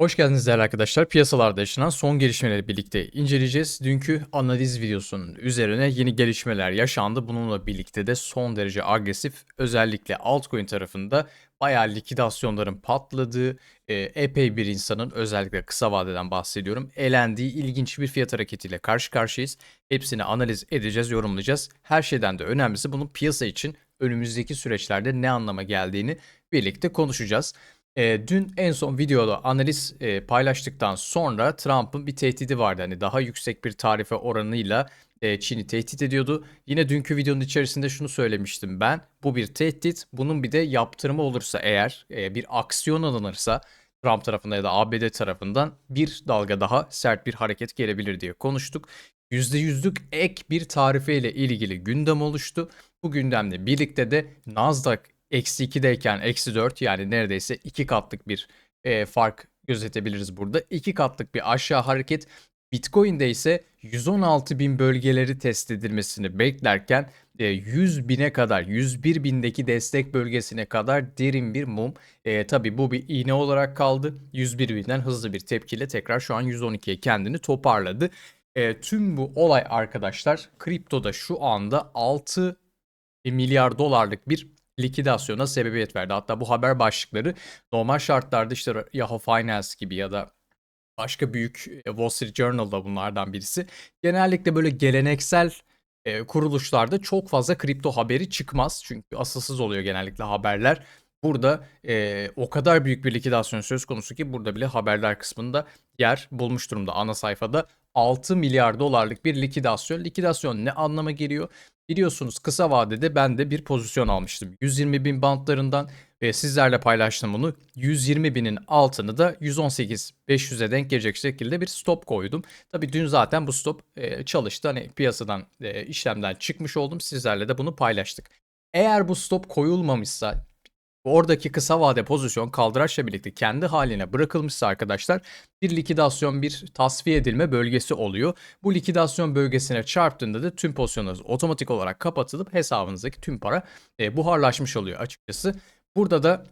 Hoş geldiniz değerli arkadaşlar. Piyasalarda yaşanan son gelişmeleri birlikte inceleyeceğiz. Dünkü analiz videosunun üzerine yeni gelişmeler yaşandı. Bununla birlikte de son derece agresif özellikle altcoin tarafında bayağı likidasyonların patladığı, e, epey bir insanın özellikle kısa vadeden bahsediyorum elendiği ilginç bir fiyat hareketiyle karşı karşıyayız. Hepsini analiz edeceğiz, yorumlayacağız. Her şeyden de önemlisi bunun piyasa için önümüzdeki süreçlerde ne anlama geldiğini birlikte konuşacağız. E, dün en son videoda analiz e, paylaştıktan sonra Trump'ın bir tehdidi vardı. Hani daha yüksek bir tarife oranıyla e, Çin'i tehdit ediyordu. Yine dünkü videonun içerisinde şunu söylemiştim ben. Bu bir tehdit. Bunun bir de yaptırımı olursa eğer e, bir aksiyon alınırsa Trump tarafından ya da ABD tarafından bir dalga daha sert bir hareket gelebilir diye konuştuk. %100'lük ek bir tarife ile ilgili gündem oluştu. Bu gündemle birlikte de Nasdaq eksi 2'deyken eksi 4 yani neredeyse 2 katlık bir e, fark gözetebiliriz burada. 2 katlık bir aşağı hareket. Bitcoin'de ise 116 bin bölgeleri test edilmesini beklerken e, 100 bine kadar 101 bindeki destek bölgesine kadar derin bir mum. E, tabii bu bir iğne olarak kaldı. 101 binden hızlı bir tepkiyle tekrar şu an 112'ye kendini toparladı. E, tüm bu olay arkadaşlar kriptoda şu anda 6 milyar dolarlık bir likidasyona sebebiyet verdi. Hatta bu haber başlıkları normal şartlarda işte Yahoo Finance gibi ya da başka büyük e, Wall Street Journal'da bunlardan birisi. Genellikle böyle geleneksel e, kuruluşlarda çok fazla kripto haberi çıkmaz. Çünkü asılsız oluyor genellikle haberler. Burada e, o kadar büyük bir likidasyon söz konusu ki burada bile haberler kısmında yer bulmuş durumda ana sayfada. 6 milyar dolarlık bir likidasyon. Likidasyon ne anlama geliyor? Biliyorsunuz kısa vadede ben de bir pozisyon almıştım. 120 bin bantlarından ve sizlerle paylaştım bunu. 120 binin altını da 118 500'e denk gelecek şekilde bir stop koydum. Tabii dün zaten bu stop e, çalıştı. Hani piyasadan e, işlemden çıkmış oldum. Sizlerle de bunu paylaştık. Eğer bu stop koyulmamışsa Oradaki kısa vade pozisyon kaldıraçla birlikte kendi haline bırakılmışsa arkadaşlar bir likidasyon bir tasfiye edilme bölgesi oluyor. Bu likidasyon bölgesine çarptığında da tüm pozisyonlarınız otomatik olarak kapatılıp hesabınızdaki tüm para e, buharlaşmış oluyor açıkçası. Burada da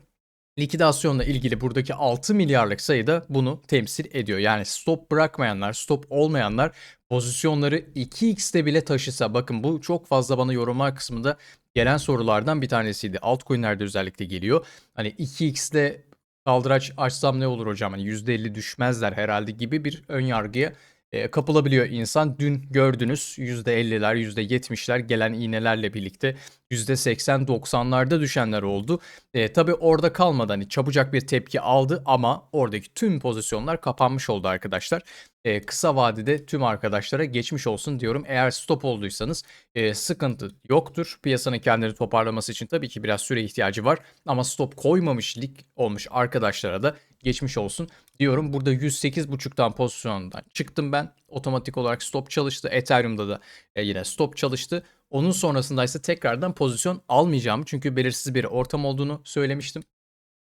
likidasyonla ilgili buradaki 6 milyarlık sayıda bunu temsil ediyor. Yani stop bırakmayanlar, stop olmayanlar pozisyonları 2x'te bile taşısa bakın bu çok fazla bana yorumlar kısmında gelen sorulardan bir tanesiydi. Altcoin'lerde özellikle geliyor. Hani 2x'de kaldıraç açsam ne olur hocam? Hani %50 düşmezler herhalde gibi bir ön yargıya e, kapılabiliyor insan. Dün gördünüz %50'ler, %70'ler gelen iğnelerle birlikte %80-90'larda düşenler oldu. E, tabii orada kalmadan hani çabucak bir tepki aldı ama oradaki tüm pozisyonlar kapanmış oldu arkadaşlar. E, kısa vadede tüm arkadaşlara geçmiş olsun diyorum. Eğer stop olduysanız e, sıkıntı yoktur. Piyasanın kendini toparlaması için tabii ki biraz süre ihtiyacı var. Ama stop koymamış lig olmuş arkadaşlara da geçmiş olsun diyorum. Burada 108.5'tan pozisyondan çıktım ben. Otomatik olarak stop çalıştı. Ethereum'da da e, yine stop çalıştı. Onun sonrasında ise tekrardan pozisyon almayacağım. Çünkü belirsiz bir ortam olduğunu söylemiştim.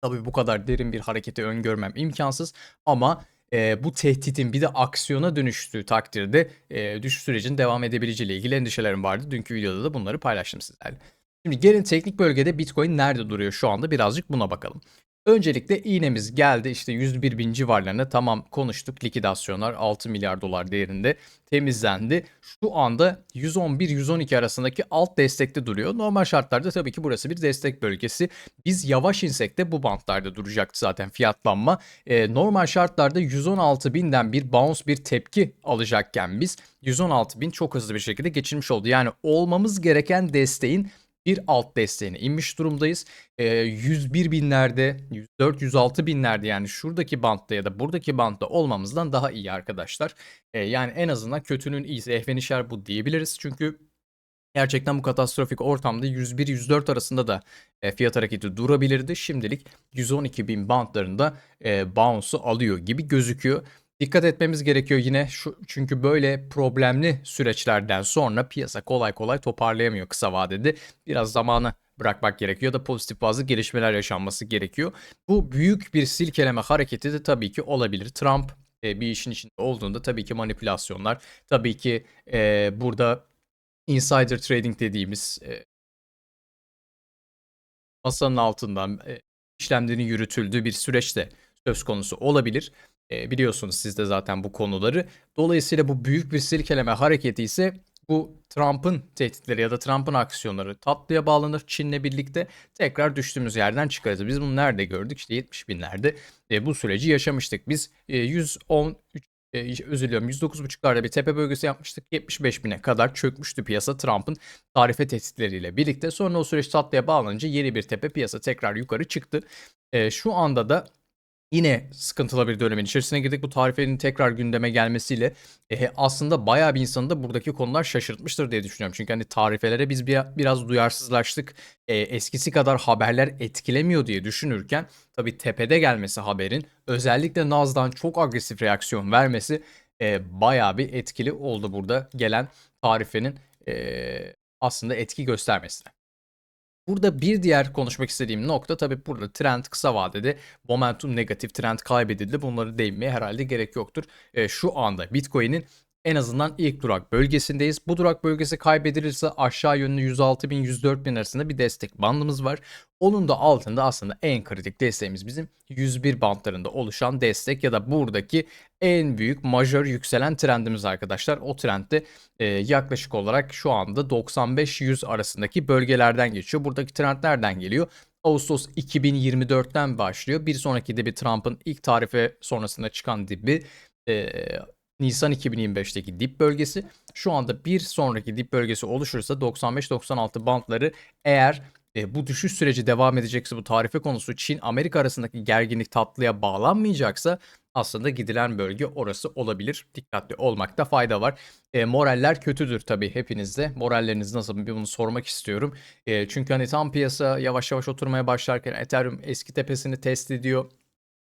Tabii bu kadar derin bir hareketi öngörmem imkansız ama e, bu tehditin bir de aksiyona dönüştüğü takdirde e, düşüş sürecinin devam edebileceğiyle ilgili endişelerim vardı. Dünkü videoda da bunları paylaştım sizlerle. Şimdi gelin teknik bölgede Bitcoin nerede duruyor şu anda birazcık buna bakalım. Öncelikle iğnemiz geldi işte 101 bin civarlarına tamam konuştuk likidasyonlar 6 milyar dolar değerinde temizlendi. Şu anda 111-112 arasındaki alt destekte duruyor. Normal şartlarda tabii ki burası bir destek bölgesi. Biz yavaş insek de bu bantlarda duracaktı zaten fiyatlanma. Ee, normal şartlarda 116 binden bir bounce bir tepki alacakken biz 116 bin çok hızlı bir şekilde geçilmiş oldu. Yani olmamız gereken desteğin bir alt desteğine inmiş durumdayız. E, 101 binlerde, 104, 106 binlerde yani şuradaki bantta ya da buradaki bantta olmamızdan daha iyi arkadaşlar. E, yani en azından kötünün iyisi ehvenişer bu diyebiliriz. Çünkü gerçekten bu katastrofik ortamda 101-104 arasında da e, fiyat hareketi durabilirdi. Şimdilik 112 bin bantlarında e, bounce'u alıyor gibi gözüküyor. Dikkat etmemiz gerekiyor yine şu çünkü böyle problemli süreçlerden sonra piyasa kolay kolay toparlayamıyor kısa vadede. Biraz zamanı bırakmak gerekiyor da pozitif bazı gelişmeler yaşanması gerekiyor. Bu büyük bir silkeleme hareketi de tabii ki olabilir. Trump e, bir işin içinde olduğunda tabii ki manipülasyonlar, tabii ki e, burada insider trading dediğimiz e, masanın altından e, işlemlerin yürütüldüğü bir süreçte söz konusu olabilir. E, biliyorsunuz siz de zaten bu konuları. Dolayısıyla bu büyük bir silkeleme hareketi ise bu Trump'ın tehditleri ya da Trump'ın aksiyonları tatlıya bağlanır. Çin'le birlikte tekrar düştüğümüz yerden çıkarız. Biz bunu nerede gördük? İşte 70 binlerde e, bu süreci yaşamıştık. Biz e, 113 e, özür diliyorum 109.5'larda bir tepe bölgesi yapmıştık. 75 bine kadar çökmüştü piyasa Trump'ın tarife tehditleriyle birlikte. Sonra o süreç tatlıya bağlanınca yeni bir tepe piyasa tekrar yukarı çıktı. E, şu anda da Yine sıkıntılı bir dönemin içerisine girdik. Bu tarifelerin tekrar gündeme gelmesiyle e, aslında bayağı bir insanı da buradaki konular şaşırtmıştır diye düşünüyorum. Çünkü hani tarifelere biz bir, biraz duyarsızlaştık. E, eskisi kadar haberler etkilemiyor diye düşünürken tabii tepede gelmesi haberin özellikle Naz'dan çok agresif reaksiyon vermesi e, bayağı bir etkili oldu burada gelen tarifenin e, aslında etki göstermesine. Burada bir diğer konuşmak istediğim nokta tabii burada trend kısa vadede momentum negatif trend kaybedildi. Bunları değinmeye herhalde gerek yoktur. E, şu anda Bitcoin'in en azından ilk durak bölgesindeyiz. Bu durak bölgesi kaybedilirse aşağı yönlü 106 bin 104 bin arasında bir destek bandımız var. Onun da altında aslında en kritik desteğimiz bizim 101 bantlarında oluşan destek ya da buradaki en büyük majör yükselen trendimiz arkadaşlar. O trendde e, yaklaşık olarak şu anda 95-100 arasındaki bölgelerden geçiyor. Buradaki trend nereden geliyor? Ağustos 2024'ten başlıyor. Bir sonraki dibi Trump'ın ilk tarife sonrasında çıkan dibi e, Nisan 2025'teki dip bölgesi. Şu anda bir sonraki dip bölgesi oluşursa 95-96 bantları eğer e, bu düşüş süreci devam edecekse bu tarife konusu Çin-Amerika arasındaki gerginlik tatlıya bağlanmayacaksa aslında gidilen bölge orası olabilir. Dikkatli olmakta fayda var. E, moraller kötüdür tabii hepinizde. Moralleriniz nasıl bir bunu sormak istiyorum. E, çünkü hani tam piyasa yavaş yavaş oturmaya başlarken Ethereum eski tepesini test ediyor.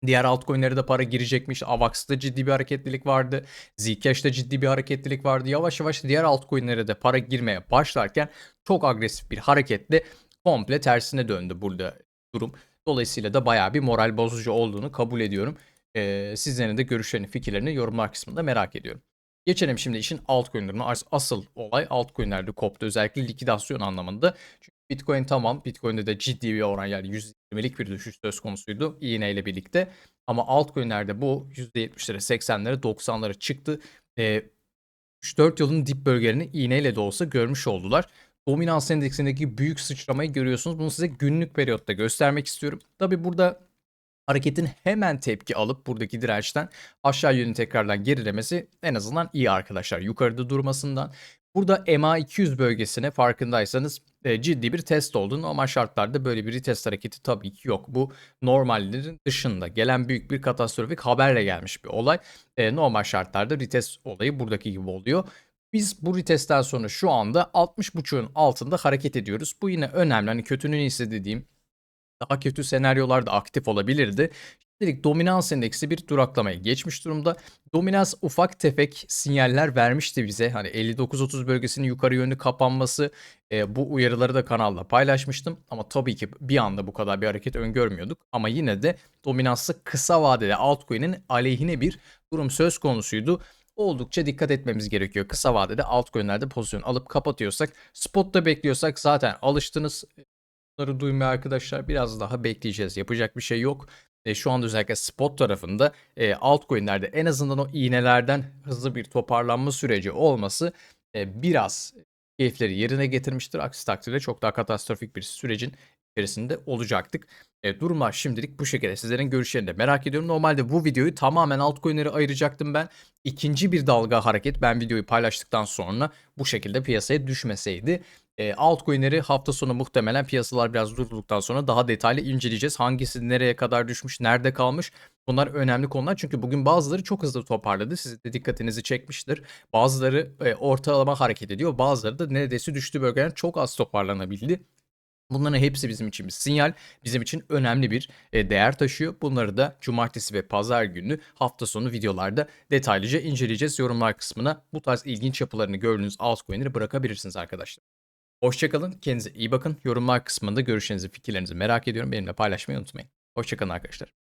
Diğer altcoin'lere de para girecekmiş. Avax'ta ciddi bir hareketlilik vardı. Zcash'ta ciddi bir hareketlilik vardı. Yavaş yavaş diğer altcoin'lere de para girmeye başlarken çok agresif bir hareketle komple tersine döndü burada durum. Dolayısıyla da bayağı bir moral bozucu olduğunu kabul ediyorum. Ee, sizlerin de görüşlerini, fikirlerini yorumlar kısmında merak ediyorum. Geçelim şimdi işin altcoin'lerine. Asıl olay altcoin'lerde koptu. Özellikle likidasyon anlamında. Çünkü Bitcoin tamam. Bitcoin'de de ciddi bir oran yani %20'lik bir düşüş söz konusuydu iğne ile birlikte. Ama altcoin'lerde bu %70'lere, 80'lere, 90'lara çıktı. E, 3-4 yılın dip bölgelerini iğneyle de olsa görmüş oldular. Dominans endeksindeki büyük sıçramayı görüyorsunuz. Bunu size günlük periyotta göstermek istiyorum. Tabi burada hareketin hemen tepki alıp buradaki dirençten aşağı yönlü tekrardan gerilemesi en azından iyi arkadaşlar. Yukarıda durmasından. Burada MA200 bölgesine farkındaysanız e, ciddi bir test oldu. Normal şartlarda böyle bir retest hareketi tabii ki yok. Bu normallerin dışında gelen büyük bir katastrofik haberle gelmiş bir olay. E, normal şartlarda retest olayı buradaki gibi oluyor. Biz bu retestten sonra şu anda 60.5'un altında hareket ediyoruz. Bu yine önemli. Hani kötünün iyisi dediğim daha kötü senaryolarda aktif olabilirdi. Şimdilik dominans endeksi bir duraklamaya geçmiş durumda. Dominans ufak tefek sinyaller vermişti bize. Hani 59-30 bölgesinin yukarı yönlü kapanması e, bu uyarıları da kanalda paylaşmıştım. Ama tabii ki bir anda bu kadar bir hareket öngörmüyorduk. Ama yine de dominansı kısa vadede altcoin'in aleyhine bir durum söz konusuydu oldukça dikkat etmemiz gerekiyor. Kısa vadede altcoin'lerde pozisyon alıp kapatıyorsak, spotta bekliyorsak zaten alıştınız. Bunları duymaya arkadaşlar biraz daha bekleyeceğiz. Yapacak bir şey yok. E, şu anda özellikle spot tarafında e, altcoin'lerde en azından o iğnelerden hızlı bir toparlanma süreci olması e, biraz keyifleri yerine getirmiştir. Aksi takdirde çok daha katastrofik bir sürecin içerisinde olacaktık. E, durumlar şimdilik bu şekilde. Sizlerin görüşlerini de merak ediyorum. Normalde bu videoyu tamamen altcoin'lere ayıracaktım ben. İkinci bir dalga hareket ben videoyu paylaştıktan sonra bu şekilde piyasaya düşmeseydi. E, altcoin'leri hafta sonu muhtemelen piyasalar biraz durduktan sonra daha detaylı inceleyeceğiz. Hangisi nereye kadar düşmüş, nerede kalmış. Bunlar önemli konular çünkü bugün bazıları çok hızlı toparladı. Sizin de dikkatinizi çekmiştir. Bazıları e, ortalama hareket ediyor. Bazıları da neredeyse düştüğü bölgeden çok az toparlanabildi. Bunların hepsi bizim için bir sinyal, bizim için önemli bir e, değer taşıyor. Bunları da cumartesi ve pazar günü hafta sonu videolarda detaylıca inceleyeceğiz. Yorumlar kısmına bu tarz ilginç yapılarını gördüğünüz altcoin'leri bırakabilirsiniz arkadaşlar. Hoşçakalın, kendinize iyi bakın. Yorumlar kısmında görüşlerinizi, fikirlerinizi merak ediyorum. Benimle paylaşmayı unutmayın. Hoşçakalın arkadaşlar.